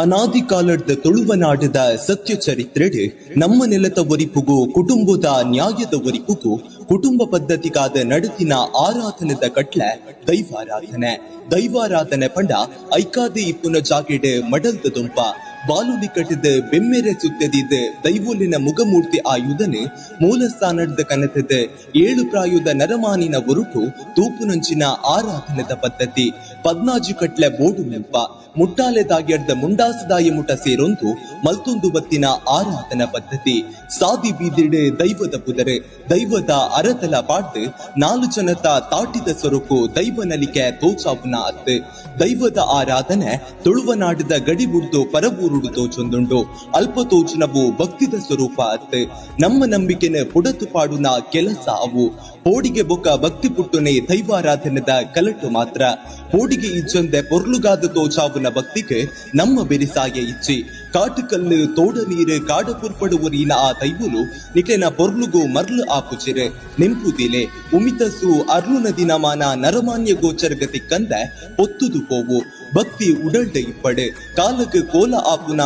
ಅನಾದಿ ಕಾಲದ ತುಳುವ ನಾಡದ ಸತ್ಯ ಚರಿತ್ರೆಡ್ ನಮ್ಮ ನೆಲದ ಒರಿಪುಗು, ಕುಟುಂಬದ ನ್ಯಾಯದ ಒರಿಪುಗು, ಕುಟುಂಬ ಪದ್ಧತಿಗಾದ ನಡತಿನ ಆರಾಧನೆದ ಕಟ್ಲೆ ದೈವಾರಾಧನೆ. ದೈವಾರಾಧನೆ ಪಂಡ ಐಕಾದೆ ಇಪ್ಪುನ ಜಾಗೆಡೆ ಮಡಲ್ದ ದುಂಪ ಕಟ್ಟಿದ ಬೆಮ್ಮೆರೆ ಸುತ್ತದಿದ್ದ ದೈವೋಲಿನ ಮುಗಮೂರ್ತಿ ಆಯುಧನೆ ಮೂಲ ಸ್ಥಾನದ ಕನತದ, ಏಳು ಪ್ರಾಯುದ ನರಮಾನಿನ ಒರುಟು ತೂಪುನಂಚಿನ ಆರಾಧನದ ಪದ್ಧತಿ ಪದ್ನಾಜು ಕಟ್ಲೆ ಬೋಡು ನೆಂಪ ಮುಟ್ಟಾಲೆದಾಗ್ಯರ್ದ ಮುಂಡಾಸದಾಯ ಮುಟ ಸೇರೊಂದು, ಮಲ್ತೊಂದು ಬತ್ತಿನ ಆರಾಧನ ಪದ್ಧತಿ, ಸಾದಿ ಬೀದಿಡೆ ದೈವದ ಪುದರೆ, ದೈವದ ಅರತಲ ಪಾಡ್ದು, ನಾಲು ಜನತ ತಾಟಿದ ಸೊರಕು ದೈವ ನಲಿಕೆ ತೋಚಾವುನ ಅತ್ತು, ದೈವದ ಆರಾಧನೆ ತುಳುವನಾಡದ ಗಡಿ ಬುಡ್ದು ಪರಬೂರುಡು ತೋಚೊಂದುಂಡು ಅಲ್ಪ ತೋಚಿನವು ಭಕ್ತಿದ ಸ್ವರೂಪ ಅತ್ತೆ. ನಮ್ಮ ನಂಬಿಕೆನೆ ಪುಡತು ಪಾಡುನ ಕೆಲಸ ಅವು. ಹೋಡಿಗೆ ಬೊಕ ಭಕ್ತಿ ಪುಟ್ಟುನೆ ದೈವಾರಾಧನೆದ ಕಲಟು ಮಾತ್ರ. ಹೋಡಿಗೆ ಇಜ್ಜೊಂದೆ ಪೊರ್ಲುಗಾದ ತೋಚಾವುನ ಭಕ್ತಿಗೆ ನಮ್ಮ ಬೆರಿಸಾಯ ಇಚ್ಚಿ. ಕಾಟುಕಲ್ಲು ತೋಡ ನೀರು ಕಾಡ ಪುರ್ಪಡುವರಿನ ಆ ದೈವಲು ನಿಕೆನ ಪೊರ್ಲುಗು ಮರ್ಲು ಆಪುಚಿರೆ. ನಿಂಪುದಿಲೆ ಉಮಿತಸು ಅರ್ಲುನ ದಿನಮಾನ ನರಮಾನ್ಯ ಗೋಚರಗತಿ ಕಂದ ಒತ್ತುದು ಪೋವು. ಭಕ್ತಿ ಉಡಲ್ಡ ಇಪ್ಪಡೆ. ಕಾಲಕ್ಕೆ ಕೋಲ ಆಪುನ